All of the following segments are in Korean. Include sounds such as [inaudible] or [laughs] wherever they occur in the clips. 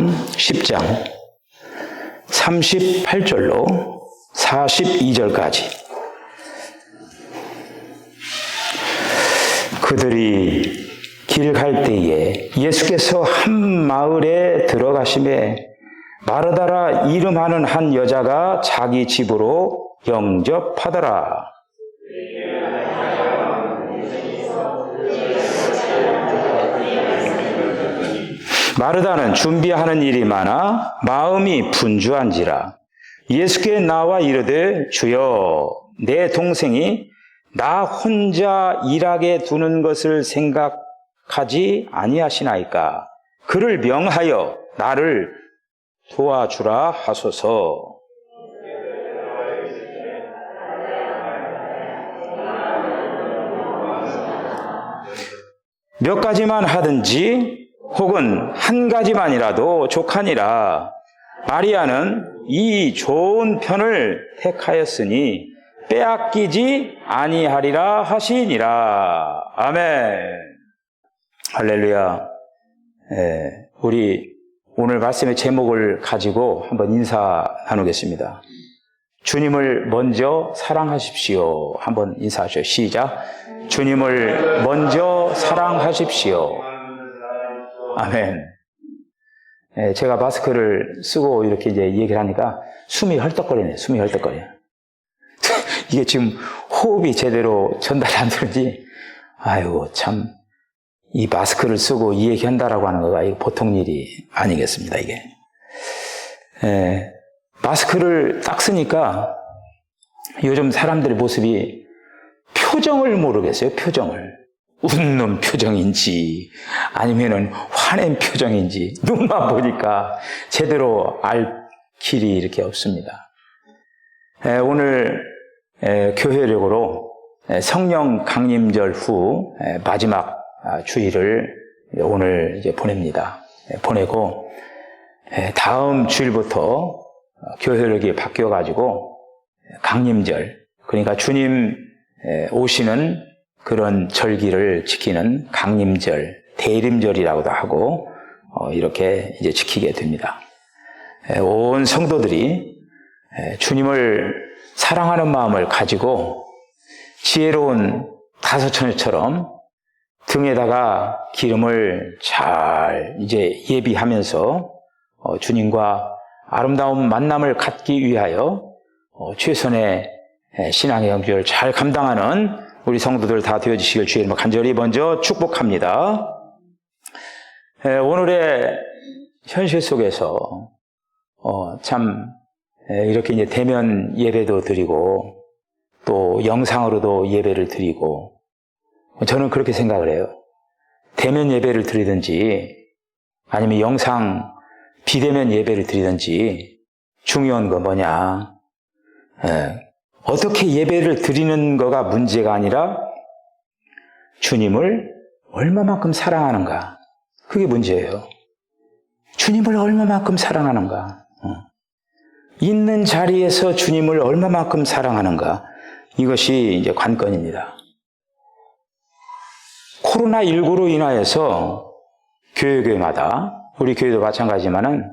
누가복음 10장 38절로 42절까지 그들이 길 갈 때에 예수께서 한 마을에 들어가심에 마르다라 이름하는 한 여자가 자기 집으로 영접하더라. 마르다는 준비하는 일이 많아 마음이 분주한지라. 예수께 나와 이르되 주여 내 동생이 나 혼자 일하게 두는 것을 생각하지 아니하시나이까? 그를 명하여 나를 도와주라 하소서. 몇 가지만 하든지 혹은 한 가지만이라도 족하니라. 마리아는 이 좋은 편을 택하였으니 빼앗기지 아니하리라 하시니라. 아멘. 할렐루야. 예, 우리 오늘 말씀의 제목을 가지고 한번 인사 나누겠습니다. 주님을 먼저 사랑하십시오. 한번 인사하죠. 시작. 주님을 먼저 사랑하십시오 아멘. 예, 제가 마스크를 쓰고 이렇게 이제 얘기를 하니까 숨이 헐떡거리네, 숨이 헐떡거려. [laughs] 이게 지금 호흡이 제대로 전달이 안 되는지, 아유, 참, 이 마스크를 쓰고 이 얘기 한다라고 하는 거가 이거 보통 일이 아니겠습니다, 이게. 예, 마스크를 딱 쓰니까 요즘 사람들의 모습이 표정을 모르겠어요, 표정을. 웃는 표정인지 아니면은 화낸 표정인지 눈만 보니까 제대로 알 길이 이렇게 없습니다. 에, 오늘 에, 교회력으로 에, 성령 강림절 후 마지막 아, 주일을 오늘 이제 보냅니다. 보내고 다음 주일부터 교회력이 바뀌어 가지고 강림절 그러니까 주님 오시는 그런 절기를 지키는 강림절, 대림절이라고도 하고 어, 이렇게 이제 지키게 됩니다. 온 성도들이 주님을 사랑하는 마음을 가지고 지혜로운 다섯 처녀처럼 등에다가 기름을 잘 이제 예비하면서 어, 주님과 아름다운 만남을 갖기 위하여 어, 최선의 신앙의 영주를 잘 감당하는 우리 성도들 다 되어주시길 주의 이름으로 간절히 먼저 축복합니다. 오늘의 현실 속에서 어, 참 이렇게 이제 대면 예배도 드리고 또 영상으로도 예배를 드리고 저는 그렇게 생각을 해요. 대면 예배를 드리든지 아니면 영상 비대면 예배를 드리든지 중요한 건 뭐냐? 어떻게 예배를 드리는 거가 문제가 아니라 주님을 얼마만큼 사랑하는가. 그게 문제예요. 주님을 얼마만큼 사랑하는가. 있는 자리에서 주님을 얼마만큼 사랑하는가. 이것이 이제 관건입니다. 코로나19로 인하여서 교회교회마다 우리 교회도 마찬가지지만은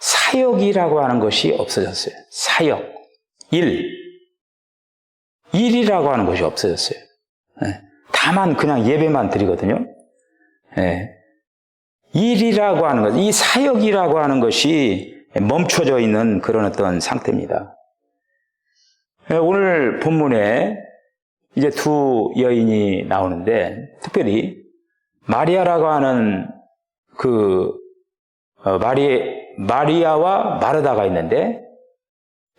사역이라고 하는 것이 없어졌어요. 사역. 일. 일이라고 하는 것이 없어졌어요. 네. 다만 그냥 예배만 드리거든요. 네. 일이라고 하는 것, 이 사역이라고 하는 것이 멈춰져 있는 그런 어떤 상태입니다. 네, 오늘 본문에 이제 두 여인이 나오는데, 특별히 마리아라고 하는 그, 어, 마리, 마리아와 마르다가 있는데,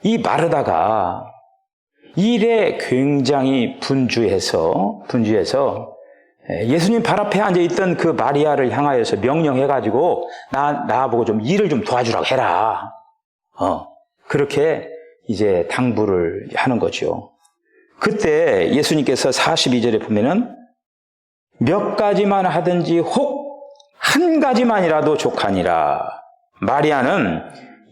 이 마르다가 일에 굉장히 분주해서 분주해서 예수님 발 앞에 앉아 있던 그 마리아를 향하여서 명령해 가지고 나 나보고 좀 일을 좀 도와주라고 해라. 어 그렇게 이제 당부를 하는 거죠. 그때 예수님께서 42절에 보면은 몇 가지만 하든지 혹 한 가지만이라도 족하니라. 마리아는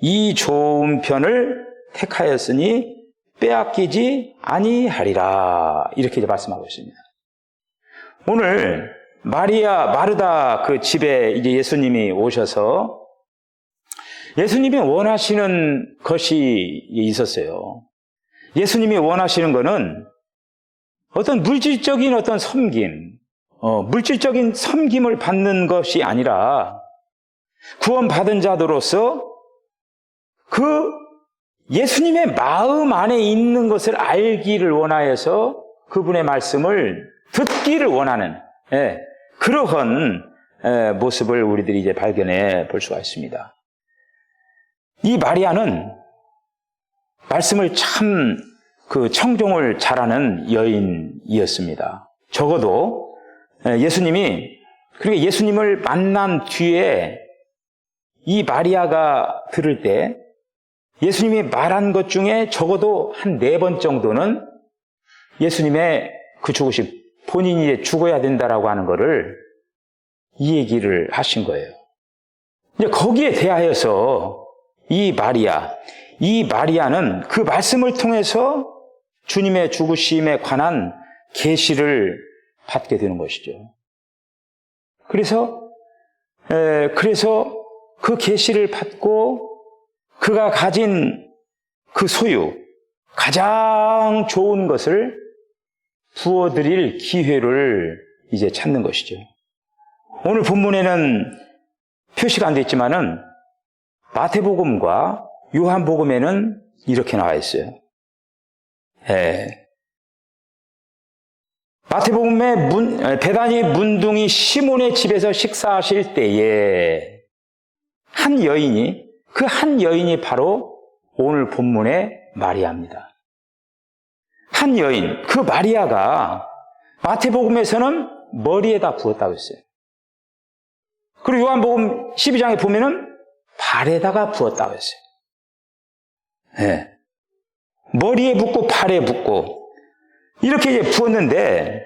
이 좋은 편을 택하였으니 빼앗기지 아니하리라. 이렇게 말씀하고 있습니다. 오늘 마리아 마르다 그 집에 이제 예수님이 오셔서 예수님이 원하시는 것이 있었어요. 예수님이 원하시는 것은 어떤 물질적인 어떤 섬김, 어, 물질적인 섬김을 받는 것이 아니라 구원받은 자들로서 그 예수님의 마음 안에 있는 것을 알기를 원하여서 그분의 말씀을 듣기를 원하는 예, 그러한 예, 모습을 우리들이 이제 발견해 볼 수가 있습니다. 이 마리아는 말씀을 참 그 청종을 잘하는 여인이었습니다. 적어도 예, 예수님이 그리고 예수님을 만난 뒤에 이 마리아가 들을 때 예수님이 말한 것 중에 적어도 한 네 번 정도는 예수님의 그 죽으심, 본인이 죽어야 된다라고 하는 것을 이 얘기를 하신 거예요. 이제 거기에 대하여서 이 마리아, 이 마리아는 그 말씀을 통해서 주님의 죽으심에 관한 계시를 받게 되는 것이죠. 그래서 에, 그래서 그 계시를 받고 그가 가진 그 소유 가장 좋은 것을 부어드릴 기회를 이제 찾는 것이죠. 오늘 본문에는 표시가 안 되어 있지만은 마태복음과 요한복음에는 이렇게 나와 있어요. 예. 마태복음의 문, 배단이 문둥이 시몬의 집에서 식사하실 때에 한 여인이 그 한 여인이 바로 오늘 본문의 마리아입니다. 한 여인, 그 마리아가 마태복음에서는 머리에다 부었다고 했어요. 그리고 요한복음 12장에 보면은 발에다가 부었다고 했어요. 네. 머리에 붓고 발에 붓고 이렇게 이제 부었는데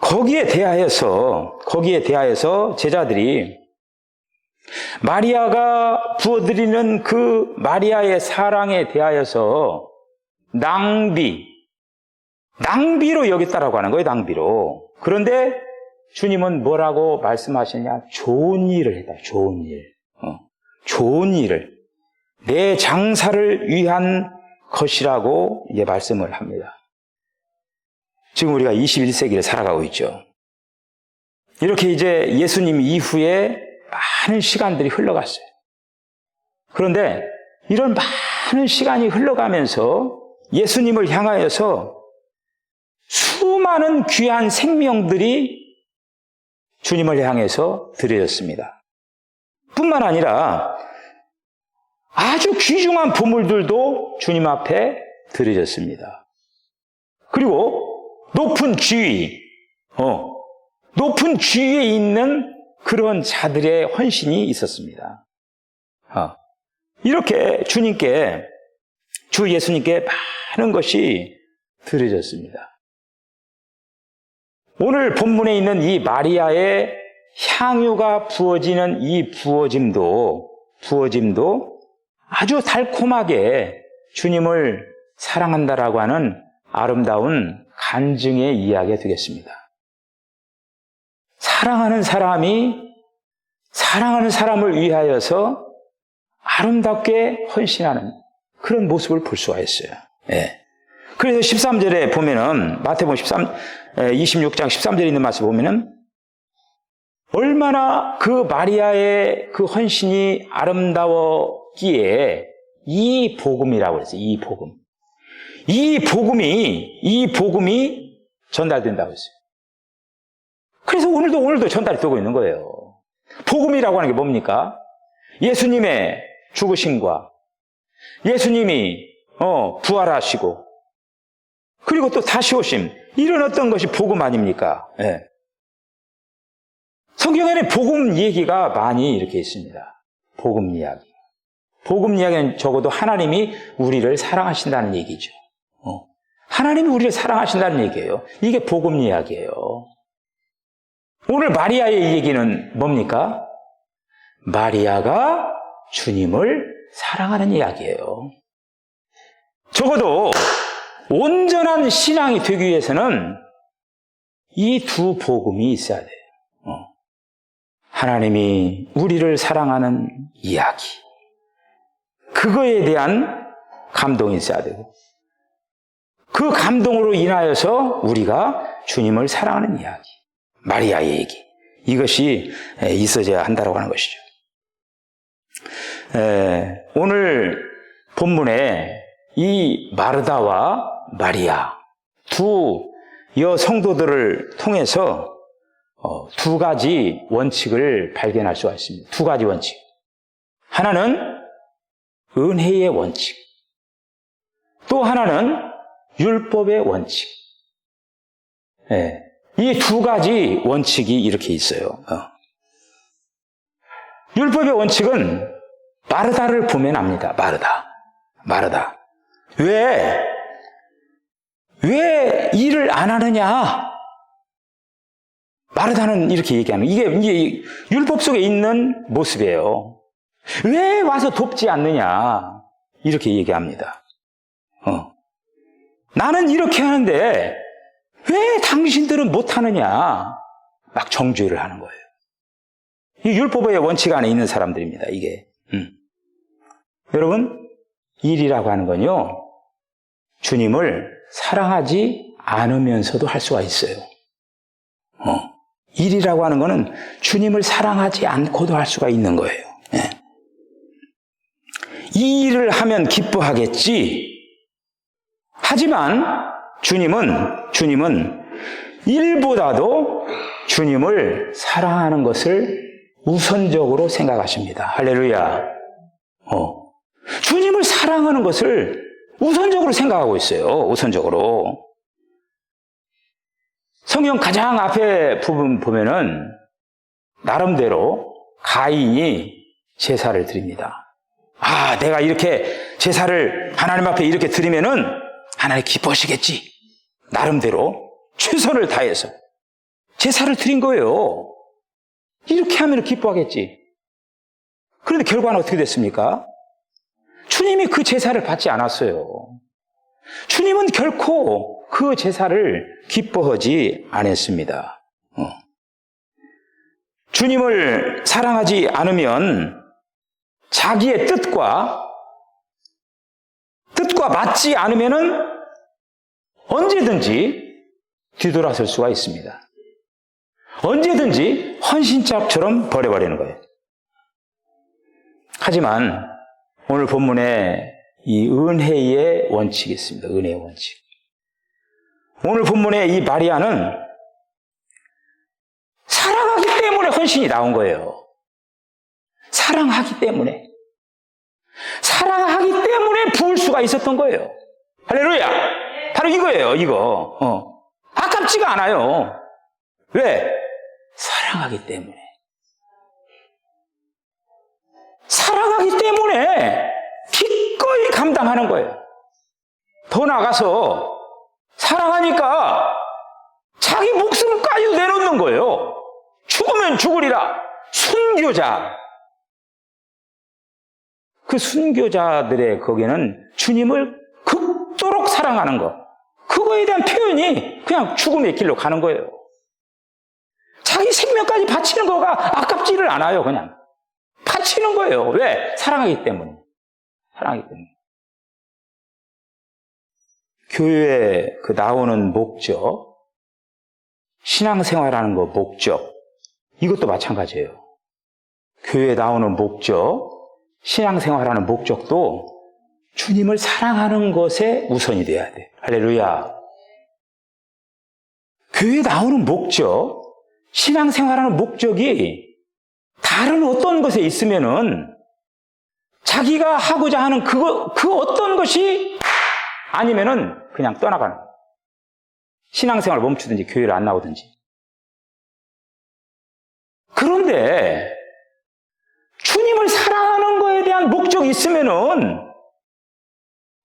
거기에 대하여서 거기에 대하여서 제자들이 마리아가 부어드리는 그 마리아의 사랑에 대하여서 낭비, 낭비로 여겼다라고 하는 거예요, 낭비로. 그런데 주님은 뭐라고 말씀하시냐? 좋은 일을 했다, 좋은 일. 어, 좋은 일을. 내 장사를 위한 것이라고 이제 말씀을 합니다. 지금 우리가 21세기를 살아가고 있죠. 이렇게 이제 예수님 이후에 많은 시간들이 흘러갔어요. 그런데 이런 많은 시간이 흘러가면서 예수님을 향하여서 수많은 귀한 생명들이 주님을 향해서 드려졌습니다. 뿐만 아니라 아주 귀중한 보물들도 주님 앞에 드려졌습니다. 그리고 높은 지위, 어, 높은 지위에 있는 그런 자들의 헌신이 있었습니다. 어, 이렇게 주님께, 주 예수님께 많은 것이 드려졌습니다. 오늘 본문에 있는 이 마리아의 향유가 부어지는 이 부어짐도, 부어짐도 아주 달콤하게 주님을 사랑한다라고 하는 아름다운 간증의 이야기가 되겠습니다. 사랑하는 사람이 사랑하는 사람을 위하여서 아름답게 헌신하는 그런 모습을 볼 수가 있어요. 예. 그래서 13절에 보면은, 마태복음 13, 26장 13절에 있는 말씀 보면은, 얼마나 그 마리아의 그 헌신이 아름다웠기에 이 복음이라고 그랬어요. 이 복음. 이 복음이, 이 복음이 전달된다고 했어요. 그래서 오늘도 오늘도 전달이 되고 있는 거예요. 복음이라고 하는 게 뭡니까? 예수님의 죽으심과 예수님이 어, 부활하시고 그리고 또 다시 오심 이런 어떤 것이 복음 아닙니까? 예. 성경에는 복음 얘기가 많이 이렇게 있습니다. 복음 이야기. 복음 이야기는 적어도 하나님이 우리를 사랑하신다는 얘기죠. 어. 하나님이 우리를 사랑하신다는 얘기예요. 이게 복음 이야기예요. 오늘 마리아의 얘기는 뭡니까? 마리아가 주님을 사랑하는 이야기예요. 적어도 온전한 신앙이 되기 위해서는 이 두 복음이 있어야 돼요. 어. 하나님이 우리를 사랑하는 이야기. 그거에 대한 감동이 있어야 되고 그 감동으로 인하여서 우리가 주님을 사랑하는 이야기, 마리아의 얘기 이것이 있어져야 한다고 하는 것이죠. 에, 오늘 본문에 이 마르다와 마리아 두 여 성도들을 통해서 어, 두 가지 원칙을 발견할 수가 있습니다. 두 가지 원칙. 하나는 은혜의 원칙. 또 하나는 율법의 원칙. 예, 이두 가지 원칙이 이렇게 있어요. 어. 율법의 원칙은 마르다를 보면 압니다. 마르다. 마르다. 왜? 왜 일을 안 하느냐? 마르다는 이렇게 얘기하는 이게 이게 율법 속에 있는 모습이에요. 왜 와서 돕지 않느냐? 이렇게 얘기합니다. 어. 나는 이렇게 하는데 왜 당신들은 못 하느냐? 막 정죄를 하는 거예요. 이 율법의 원칙 안에 있는 사람들입니다. 이게. 음. 여러분 일이라고 하는 건요. 주님을 사랑하지 않으면서도 할 수가 있어요. 어. 일이라고 하는 것은 주님을 사랑하지 않고도 할 수가 있는 거예요. 예. 이 일을 하면 기뻐하겠지. 하지만 주님은, 주님은 일보다도 주님을 사랑하는 것을 우선적으로 생각하십니다. 할렐루야. 어. 주님을 사랑하는 것을 우선적으로 생각하고 있어요. 우선적으로. 성경 가장 앞에 부분 보면은 나름대로 가인이 제사를 드립니다. 아, 내가 이렇게 제사를 하나님 앞에 이렇게 드리면은 하나님 기뻐하시겠지. 나름대로 최선을 다해서 제사를 드린 거예요. 이렇게 하면 기뻐하겠지. 그런데 결과는 어떻게 됐습니까? 주님이 그 제사를 받지 않았어요. 주님은 결코 그 제사를 기뻐하지 않았습니다. 어. 주님을 사랑하지 않으면 자기의 뜻과 뜻과 맞지 않으면은 언제든지 뒤돌아설 수가 있습니다. 언제든지 헌신짝처럼 버려버리는 거예요. 하지만 오늘 본문에 이 은혜의 원칙이 있습니다. 은혜의 원칙. 오늘 본문에 이 마리아는 사랑하기 때문에 헌신이 나온 거예요. 사랑하기 때문에. 사랑하기 때문에 부을 수가 있었던 거예요. 할렐루야! 바로 이거예요, 이거. 어. 아깝지가 않아요. 왜? 사랑하기 때문에. 사랑하기 감당하는 거예요. 더 나가서 사랑하니까 자기 목숨까지 내놓는 거예요. 죽으면 죽으리라. 순교자. 그 순교자들의 거기는 주님을 극도록 사랑하는 것. 그거에 대한 표현이 그냥 죽음의 길로 가는 거예요. 자기 생명까지 바치는 거가 아깝지를 않아요, 그냥. 바치는 거예요. 왜? 사랑하기 때문에. 사랑하기 때문에. 교회에 그 나오는 목적, 신앙생활하는 거 목적, 이것도 마찬가지예요. 교회에 나오는 목적, 신앙생활하는 목적도 주님을 사랑하는 것에 우선이 돼야 돼. 할렐루야. 교회에 나오는 목적, 신앙생활하는 목적이 다른 어떤 것에 있으면은 자기가 하고자 하는 그거, 그 어떤 것이 아니면은 그냥 떠나가는. 신앙생활 멈추든지 교회를 안 나오든지. 그런데 주님을 사랑하는 거에 대한 목적이 있으면은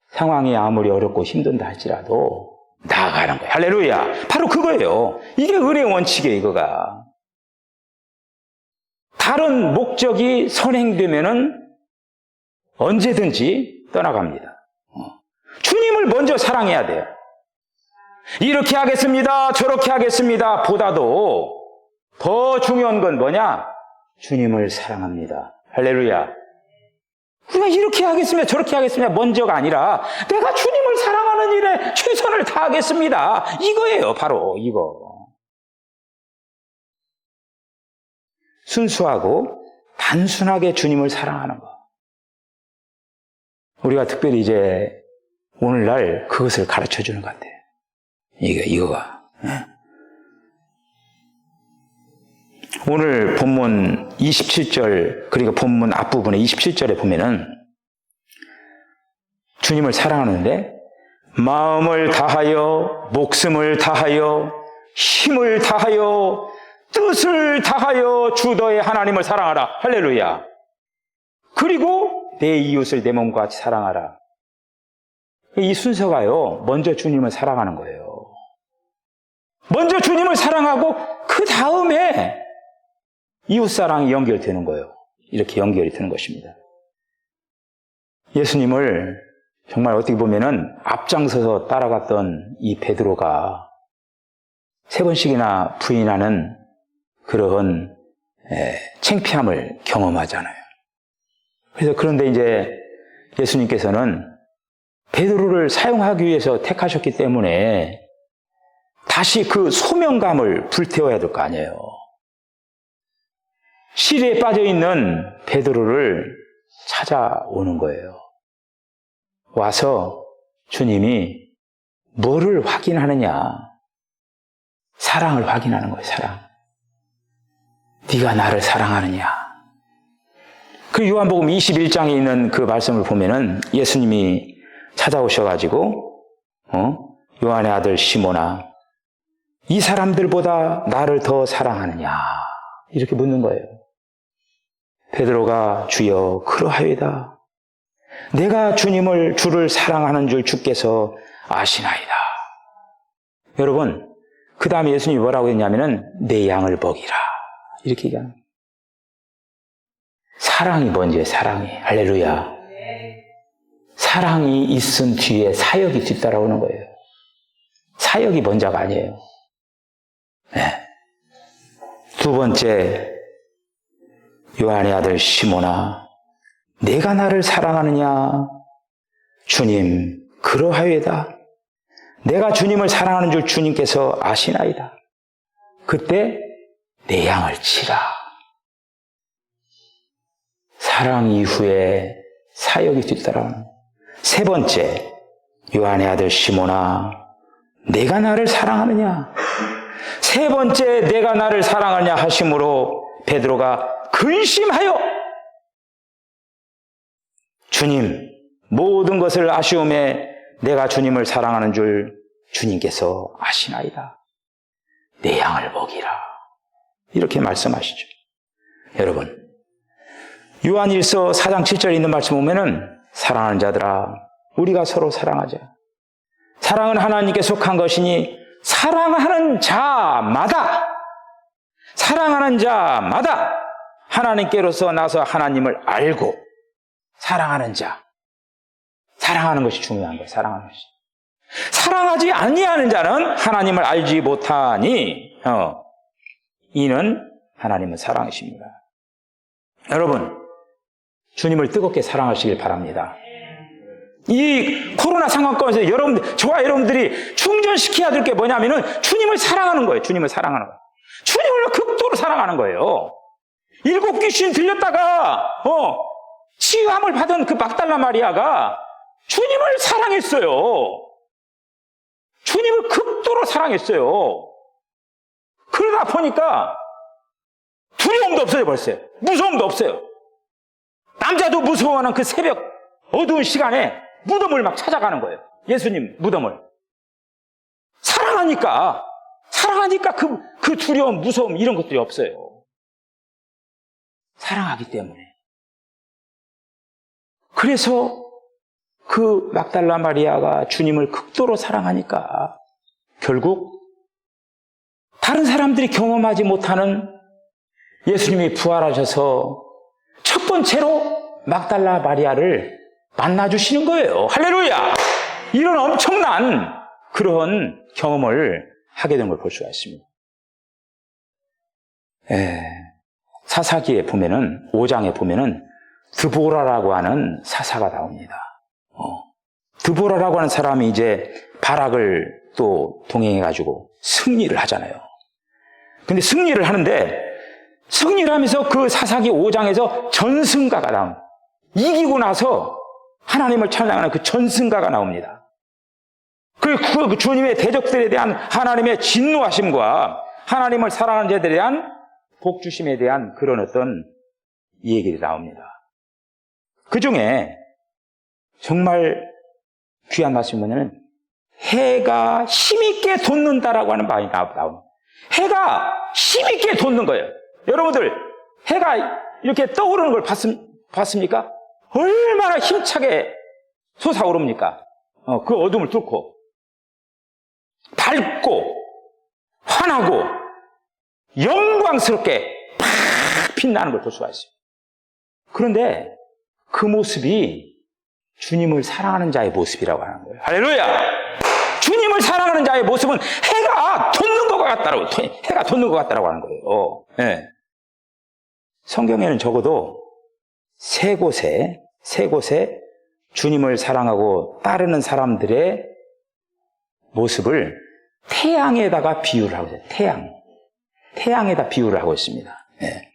상황이 아무리 어렵고 힘든다 할지라도 나아가는 거예요. 할렐루야. 바로 그거예요. 이게 은혜의 원칙이에요, 이거가. 다른 목적이 선행되면은 언제든지 떠나갑니다. 어. 주님을 먼저 사랑해야 돼요. 이렇게 하겠습니다. 저렇게 하겠습니다. 보다도 더 중요한 건 뭐냐? 주님을 사랑합니다. 할렐루야. 우리가 이렇게 하겠습니다. 저렇게 하겠습니다. 먼저가 아니라 내가 주님을 사랑하는 일에 최선을 다하겠습니다. 이거예요. 바로 이거. 순수하고 단순하게 주님을 사랑하는 거. 우리가 특별히 이제 오늘날 그것을 가르쳐 주는 것 같아요. 이거, 이거가. 예. 오늘 본문 27절, 그리고 본문 앞부분에 27절에 보면은 주님을 사랑하는데 마음을 다하여, 목숨을 다하여, 힘을 다하여, 뜻을 다하여 주 너의 하나님을 사랑하라. 할렐루야. 그리고 내 이웃을 내 몸과 같이 사랑하라. 이 순서가요, 먼저 주님을 사랑하는 거예요. 먼저 주님을 사랑하고, 그 다음에 이웃사랑이 연결되는 거예요. 이렇게 연결이 되는 것입니다. 예수님을 정말 어떻게 보면은 앞장서서 따라갔던 이 베드로가 세 번씩이나 부인하는 그런 에, 창피함을 경험하잖아요. 그래서 그런데 이제 예수님께서는 베드로를 사용하기 위해서 택하셨기 때문에 다시 그 소명감을 불태워야 될 거 아니에요. 시리에 빠져 있는 베드로를 찾아오는 거예요. 와서 주님이 뭐를 확인하느냐? 사랑을 확인하는 거예요, 사랑. 네가 나를 사랑하느냐? 그 요한복음 21장에 있는 그 말씀을 보면은 예수님이 찾아오셔가지고, 어? 요한의 아들 시모나, 이 사람들보다 나를 더 사랑하느냐? 이렇게 묻는 거예요. 베드로가 주여 그러하이다. 내가 주님을 주를 사랑하는 줄 주께서 아시나이다. 여러분, 그 다음에 예수님이 뭐라고 했냐면은 내 양을 먹이라. 이렇게 얘기하는 거예요. 사랑이 뭔지 사랑이. 할렐루야. 사랑이 있은 뒤에 사역이 뒤따라오는 거예요. 사역이 먼저가 아니에요. 네. 두 번째, 요한의 아들 시모나, 내가 나를 사랑하느냐? 주님, 그러하여다. 내가 주님을 사랑하는 줄 주님께서 아시나이다. 그때 내 양을 치라. 사랑 이후에 사역이 뒤따라오는. 세 번째, 요한의 아들 시모나, 내가 나를 사랑하느냐? 세 번째, 내가 나를 사랑하냐 하심으로 베드로가 근심하여 주님, 모든 것을 아쉬움에 내가 주님을 사랑하는 줄 주님께서 아시나이다. 내 양을 먹이라. 이렇게 말씀하시죠. 여러분, 요한일서 4장 7절에 있는 말씀 보면은 사랑하는 자들아, 우리가 서로 사랑하자. 사랑은 하나님께 속한 것이니 사랑하는 자마다 사랑하는 자마다 하나님께로서 나서 하나님을 알고 사랑하는 자. 사랑하는 것이 중요한 거예요. 사랑하는 것이. 사랑하지 아니하는 자는 하나님을 알지 못하니 어, 이는 하나님은 사랑이십니다. 여러분, 주님을 뜨겁게 사랑하시길 바랍니다. 이 코로나 상황 가운데 여러분, 저와 여러분들이 충전시켜야 될 게 뭐냐면은 주님을 사랑하는 거예요. 주님을 사랑하는 거예요. 주님을 극도로 사랑하는 거예요. 일곱 귀신 들렸다가, 어, 치유함을 받은 그 막달라 마리아가 주님을 사랑했어요. 주님을 극도로 사랑했어요. 그러다 보니까 두려움도 없어요, 벌써. 무서움도 없어요. 남자도 무서워하는 그 새벽 어두운 시간에 무덤을 막 찾아가는 거예요. 예수님 무덤을. 사랑하니까, 사랑하니까 그, 그 두려움, 무서움, 이런 것들이 없어요. 사랑하기 때문에. 그래서 그 막달라 마리아가 주님을 극도로 사랑하니까 결국 다른 사람들이 경험하지 못하는 예수님이 부활하셔서 첫 번째로 막달라 마리아를 만나주시는 거예요. 할렐루야! 이런 엄청난 그런 경험을 하게 된 걸 볼 수가 있습니다. 에, 사사기에 보면은, 5장에 보면은 드보라라고 하는 사사가 나옵니다. 어. 드보라라고 하는 사람이 이제 바락을 또 동행해가지고 승리를 하잖아요. 근데 승리를 하는데 승리를 하면서 그 사사기 5장에서 전승가가 나옵니다. 이기고 나서 하나님을 찬양하는 그 전승가가 나옵니다. 그, 그, 그 주님의 대적들에 대한 하나님의 진노하심과 하나님을 사랑하는 자들에 대한 복주심에 대한 그런 어떤 이 얘기들이 나옵니다. 그 중에 정말 귀한 말씀이 뭐냐면 해가 힘있게 돋는다라고 하는 말이 나옵니다. 해가 힘있게 돋는 거예요. 여러분들 해가 이렇게 떠오르는 걸 봤습, 봤습니까? 얼마나 힘차게 솟아오릅니까? 어, 그 어둠을 뚫고 밝고 환하고 영광스럽게 팍 빛나는 걸 볼 수가 있어요. 그런데 그 모습이 주님을 사랑하는 자의 모습이라고 하는 거예요. 할렐루야! 주님을 사랑하는 자의 모습은 해가 돋는 것 같다라고, 해가 돋는 것 같다라고 하는 거예요. 예. 성경에는 적어도 세 곳에, 세 곳에 주님을 사랑하고 따르는 사람들의 모습을 태양에다가 비유를 하고 있어요. 태양. 태양에다 비유를 하고 있습니다. 예.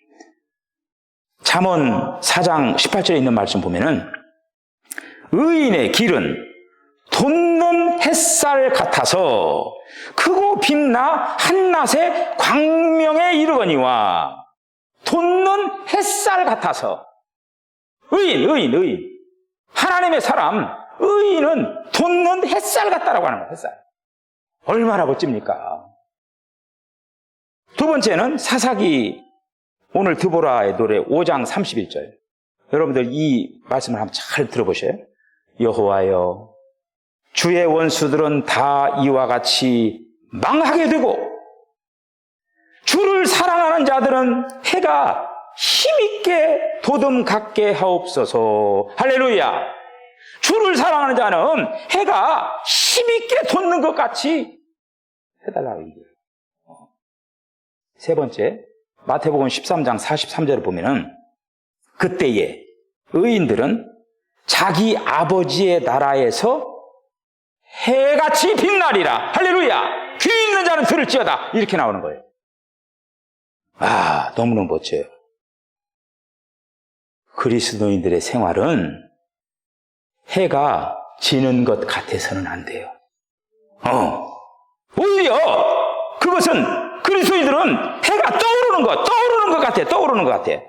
잠언 4장 18절에 있는 말씀 보면은 의인의 길은 돋는 햇살 같아서 크고 빛나 한낮의 광명에 이르거니와 돋는 햇살 같아서 의인, 의인, 의인 하나님의 사람 의인은 돋는 햇살 같다라고 하는 거예요. 햇살 얼마나 멋집니까? 두 번째는 사사기 오늘 드보라의 노래 5장 31절. 여러분들 이 말씀을 한번 잘 들어보셔요. 여호와여 주의 원수들은 다 이와 같이 망하게 되고 주를 사랑하는 자들은 해가 힘있게 도듬 갖게 하옵소서. 할렐루야. 주를 사랑하는 자는 해가 힘있게 돋는 것 같이 해달라고 얘기해요. 세 번째, 마태복음 13장 43절을 보면은 그때에 의인들은 자기 아버지의 나라에서 해같이 빛나리라. 할렐루야. 귀 있는 자는 들을지어다. 이렇게 나오는 거예요. 아, 너무너무 멋져요. 그리스도인들의 생활은 해가 지는 것 같아서는 안 돼요. 어. 오히려 그것은 그리스도인들은 해가 떠오르는 것, 떠오르는 것 같아, 떠오르는 것 같아.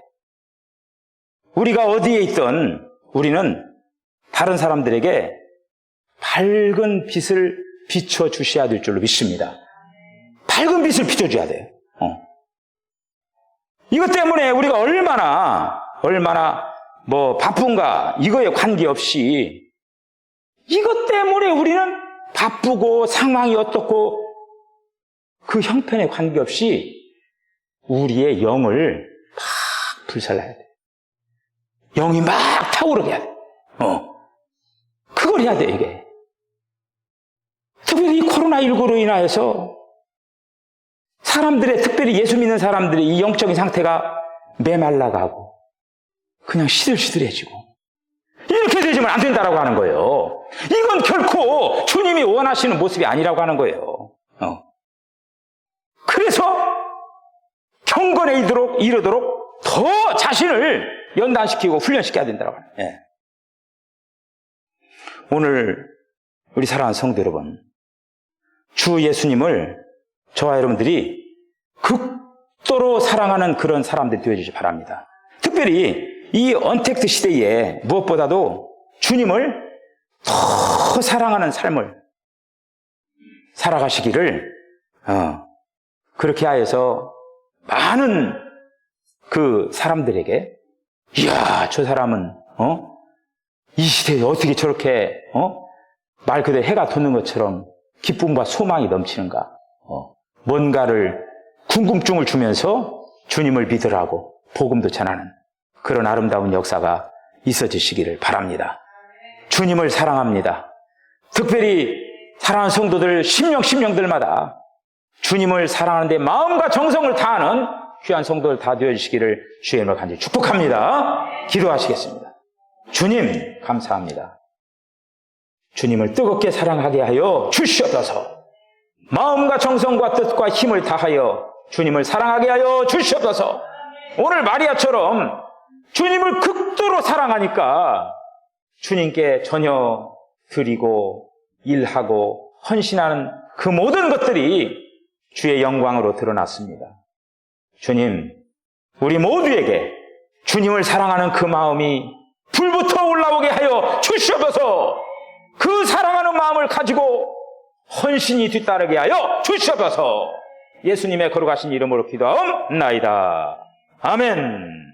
우리가 어디에 있든 우리는 다른 사람들에게 밝은 빛을 비춰 주셔야 될 줄로 믿습니다. 밝은 빛을 비춰줘야 돼요. 어. 이것 때문에 우리가 얼마나, 얼마나 뭐 바쁜가, 이거에 관계없이 이것 때문에 우리는 바쁘고 상황이 어떻고 그 형편에 관계없이 우리의 영을 막 불살라야 돼. 영이 막 타오르게 해야 돼. 어. 그걸 해야 돼, 이게. 특별히 이 코로나19로 인하여서 사람들의, 특별히 예수 믿는 사람들의 이 영적인 상태가 메말라가고 그냥 시들시들해지고 이렇게 되지면 안 된다라고 하는 거예요. 이건 결코 주님이 원하시는 모습이 아니라고 하는 거예요. 어. 그래서 경건에 이르도록, 이르도록 더 자신을 연단시키고 훈련시켜야 된다고 하는 예. 오늘 우리 사랑하는 성도 여러분, 주 예수님을 저와 여러분들이 극도로 사랑하는 그런 사람들이 되어주시 기 바랍니다. 특별히 이 언택트 시대에 무엇보다도 주님을 더 사랑하는 삶을 살아가시기를 어, 그렇게 하여서 많은 그 사람들에게 이야 저 사람은 어? 이 시대에 어떻게 저렇게 어? 말 그대로 해가 돋는 것처럼 기쁨과 소망이 넘치는가 어, 뭔가를 궁금증을 주면서 주님을 믿으라고 복음도 전하는 그런 아름다운 역사가 있어지시기를 바랍니다. 주님을 사랑합니다. 특별히 사랑하는 성도들 심령 심령들마다 주님을 사랑하는데 마음과 정성을 다하는 귀한 성도들 다 되어주시기를 이름으로 간절히 축복합니다. 기도하시겠습니다. 주님, 감사합니다. 주님을 뜨겁게 사랑하게 하여 주시옵소서. 마음과 정성과 뜻과 힘을 다하여 주님을 사랑하게 하여 주시옵소서. 오늘 마리아처럼 주님을 극도로 사랑하니까 주님께 전혀 드리고 일하고 헌신하는 그 모든 것들이 주의 영광으로 드러났습니다. 주님, 우리 모두에게 주님을 사랑하는 그 마음이 불부터 올라오게 하여 주시옵소서. 그 사랑하는 마음을 가지고 헌신이 뒤따르게 하여 주시옵소서. 예수님의 거룩하신 이름으로 기도하옵나이다. 아멘.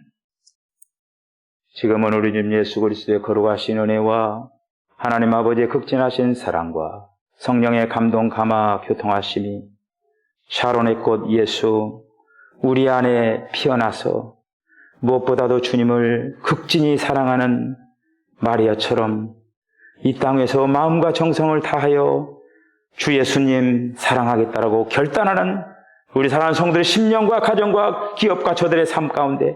지금은 우리 주님 예수 그리스도의 거룩하신 은혜와 하나님 아버지의 극진하신 사랑과 성령의 감동 감화 교통하심이 샤론의 꽃 예수 우리 안에 피어나서 무엇보다도 주님을 극진히 사랑하는 마리아처럼 이 땅에서 마음과 정성을 다하여 주 예수님 사랑하겠다라고 결단하는 우리 사랑하는 성도의 심령과 가정과 기업과 저들의 삶 가운데